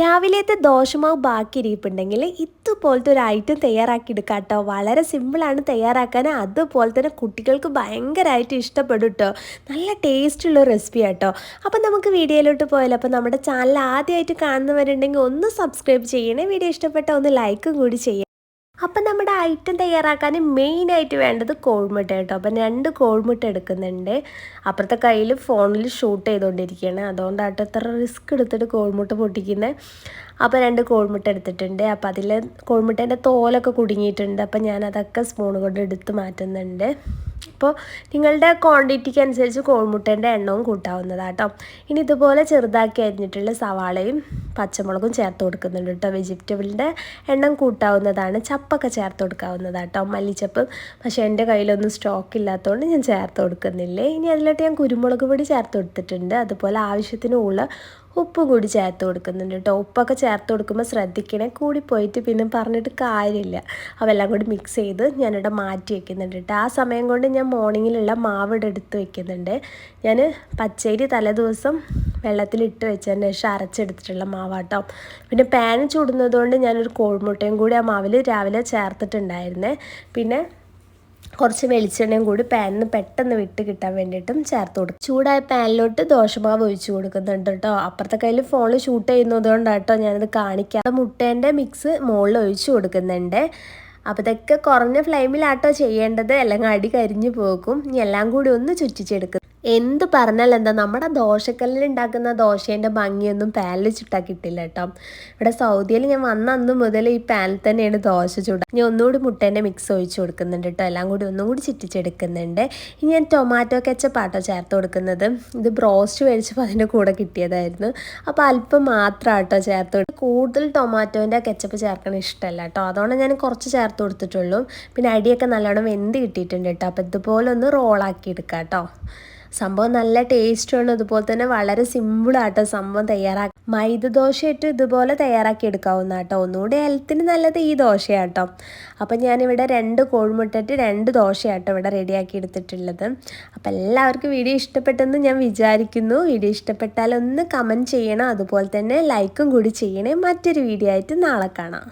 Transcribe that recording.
രാവിലത്തെ ദോശമാവ് ബാക്കി ഇരിപ്പുണ്ടെങ്കിൽ ഇതുപോലത്തെ ഒരു ഐറ്റം തയ്യാറാക്കി എടുക്കാം കേട്ടോ വളരെ സിമ്പിളാണ് തയ്യാറാക്കാൻ. അതുപോലെ തന്നെ കുട്ടികൾക്ക് ഭയങ്കരമായിട്ട് ഇഷ്ടപ്പെടും കേട്ടോ നല്ല ടേസ്റ്റുള്ള റെസിപ്പി കേട്ടോ അപ്പം നമുക്ക് വീഡിയോയിലോട്ട് പോയാലോ. അപ്പോൾ നമ്മുടെ ചാനൽ ആദ്യമായിട്ട് കാണുന്നവരുണ്ടെങ്കിൽ ഒന്ന് സബ്സ്ക്രൈബ് ചെയ്യണേ. വീഡിയോ ഇഷ്ടപ്പെട്ട ഒന്ന് ലൈക്കും കൂടി ചെയ്യണം അപ്പം നമ്മുടെ ഐറ്റം തയ്യാറാക്കാൻ മെയിനായിട്ട് വേണ്ടത് കോഴിമുട്ട കേട്ടോ. അപ്പം രണ്ട് കോഴിമുട്ട എടുക്കുന്നുണ്ട്. അപ്പുറത്തെ കയ്യിൽ ഫോണിൽ ഷൂട്ട് ചെയ്തുകൊണ്ടിരിക്കുകയാണ് അതുകൊണ്ടാട്ടോ എത്ര റിസ്ക് എടുത്തിട്ട് കോഴിമുട്ട പൊട്ടിക്കുന്നത് അപ്പോൾ രണ്ട് കോഴിമുട്ട എടുത്തിട്ടുണ്ട്. അപ്പോൾ അതിൽ കോഴിമുട്ടേന്റെ തോലൊക്കെ കുടുങ്ങിയിട്ടുണ്ട്. അപ്പം ഞാൻ അതൊക്കെ സ്പൂൺ കൊണ്ട് എടുത്ത് മാറ്റുന്നുണ്ട്. അപ്പോൾ നിങ്ങളുടെ ക്വാണ്ടിറ്റിക്ക് അനുസരിച്ച് കോഴിമുട്ടേന്റെ എണ്ണവും കൂട്ടാവുന്നതാട്ടോ. ഇനി ഇതുപോലെ ചെറുതാക്കി അരിഞ്ഞിട്ടുള്ള സവാളയും പച്ചമുളകും ചേർത്ത് കൊടുക്കുന്നുണ്ട് കേട്ടോ. വെജിറ്റബിളിന്റെ എണ്ണം കൂട്ടാവുന്നതാണ്. ചപ്പൊക്കെ ചേർത്ത് കൊടുക്കാവുന്നതാണ് കേട്ടോ. മല്ലിച്ചപ്പ് പക്ഷേ എന്റെ കയ്യിലൊന്നും സ്റ്റോക്ക് ഇല്ലാത്തതുകൊണ്ട് ഞാൻ ചേർത്ത് കൊടുക്കുന്നില്ലേ. ഇനി അതിലോട്ട് ഞാൻ കുരുമുളക് പൊടി ചേർത്ത് കൊടുത്തിട്ടുണ്ട്. അതുപോലെ ആവശ്യത്തിനുള്ള ഉപ്പും കൂടി ചേർത്ത് കൊടുക്കുന്നുണ്ട് കേട്ടോ. ഉപ്പൊക്കെ ചേർത്ത് കൊടുക്കുമ്പോൾ ശ്രദ്ധിക്കണേ. കൂടി പോയിട്ട് പിന്നെ പറഞ്ഞിട്ട് കാര്യമില്ല. അതെല്ലാം കൂടി മിക്സ് ചെയ്ത് ഞാനിവിടെ മാറ്റി വെക്കുന്നുണ്ട് കേട്ടോ. ആ സമയം കൊണ്ട് ഞാൻ മോർണിംഗിലുള്ള മാവ് ഇവിടെ എടുത്ത് വെക്കുന്നുണ്ട്. ഞാൻ പച്ചരി തലേദിവസം വെള്ളത്തിലിട്ട് വെച്ചതിന് ശേഷം അരച്ചെടുത്തിട്ടുള്ള മാവാട്ടോ. പിന്നെ പാൻ ചൂടുന്നതുകൊണ്ട് ഞാനൊരു കോഴിമുട്ടയും കൂടി ആ മാവിൽ രാവിലെ ചേർത്തിട്ടുണ്ടായിരുന്നേ. പിന്നെ കുറച്ച് വെളിച്ചെണ്ണയും കൂടി പാനിന് പെട്ടെന്ന് വിട്ട് കിട്ടാൻ വേണ്ടിയിട്ടും ചേർത്ത് കൊടുക്കും ചൂടായ പാനിലോട്ട് ദോശമാവ് ഒഴിച്ചു കൊടുക്കുന്നുണ്ട് കേട്ടോ അപ്പുറത്തെ കയ്യിൽ ഫോണിൽ ഷൂട്ട് ചെയ്യുന്നത് കൊണ്ടാട്ടോ ഞാനത് കാണിക്കാം മുട്ടേന്റെ മിക്സ് മുകളിൽ ഒഴിച്ചു കൊടുക്കുന്നുണ്ട്. അപ്പോൾ ഇതൊക്കെ കുറഞ്ഞ ഫ്ലെയിമിലാട്ടോ ചെയ്യേണ്ടത്. അല്ലെങ്കിൽ അടി കരിഞ്ഞു പോകും. ഇനി എല്ലാം കൂടി ഒന്ന് ചുറ്റിച്ചെടുക്കും എന്ത് പറഞ്ഞാൽ എന്താ നമ്മുടെ ദോശക്കല്ലിൽ ഉണ്ടാക്കുന്ന ദോശേന്റെ ഭംഗിയൊന്നും പാനിൽ ചുട്ടാൽ കിട്ടില്ല കേട്ടോ. ഇവിടെ സൗദിയിൽ ഞാൻ വന്ന അന്ന് മുതൽ ഈ പാനിൽ തന്നെയാണ് ദോശ ചൂട. ഞാൻ ഒന്നുകൂടി മുട്ടേന്റെ മിക്സ് ഒഴിച്ച് കൊടുക്കുന്നുണ്ട് കേട്ടോ. എല്ലാം കൂടി ഒന്നും കൂടി ചുറ്റിച്ചെടുക്കുന്നുണ്ട്. ഇനി ഞാൻ ടൊമാറ്റോ കെച്ചപ്പാട്ടോ ചേർത്ത് കൊടുക്കുന്നത്. ഇത് ബ്രോസ്റ്റ് മേടിച്ചപ്പോൾ അതിന്റെ കൂടെ കിട്ടിയതായിരുന്നു. അപ്പോൾ അല്പം മാത്രം കേട്ടോ ചേർത്ത് കൂടുതൽ ടൊമാറ്റോന്റെ കെച്ചപ്പ് ചേർക്കണ ഇഷ്ടമല്ല കേട്ടോ. അതുകൊണ്ട് ഞാൻ കുറച്ച് ചേർത്ത് കൊടുത്തിട്ടുള്ളൂ. പിന്നെ അടിയൊക്കെ നല്ലോണം വെന്ത് കിട്ടിയിട്ടുണ്ട് കേട്ടോ. അപ്പോൾ ഇതുപോലെ ഒന്ന് റോളാക്കി എടുക്കാം കേട്ടോ സംഭവം നല്ല ടേസ്റ്റുമാണ് അതുപോലെ തന്നെ വളരെ സിമ്പിളാട്ടോ സംഭവം തയ്യാറാക്കി. മൈദ ദോശയിട്ട് ഇതുപോലെ തയ്യാറാക്കി എടുക്കാവുന്ന കേട്ടോ ഒന്നുകൂടി ഹെൽത്തിന് നല്ലത് ഈ ദോശയാട്ടോ. അപ്പം ഞാനിവിടെ രണ്ട് കോഴിമുട്ടിട്ട് രണ്ട് ദോശയാട്ടോ ഇവിടെ റെഡിയാക്കി എടുത്തിട്ടുള്ളത്. അപ്പം എല്ലാവർക്കും വീഡിയോ ഇഷ്ടപ്പെട്ടെന്ന് ഞാൻ വിചാരിക്കുന്നു. വീഡിയോ ഇഷ്ടപ്പെട്ടാൽ ഒന്ന് കമന്റ് ചെയ്യണം. അതുപോലെ തന്നെ ലൈക്കും കൂടി ചെയ്യണേ. മറ്റൊരു വീഡിയോ ആയിട്ട് നാളെ കാണാം.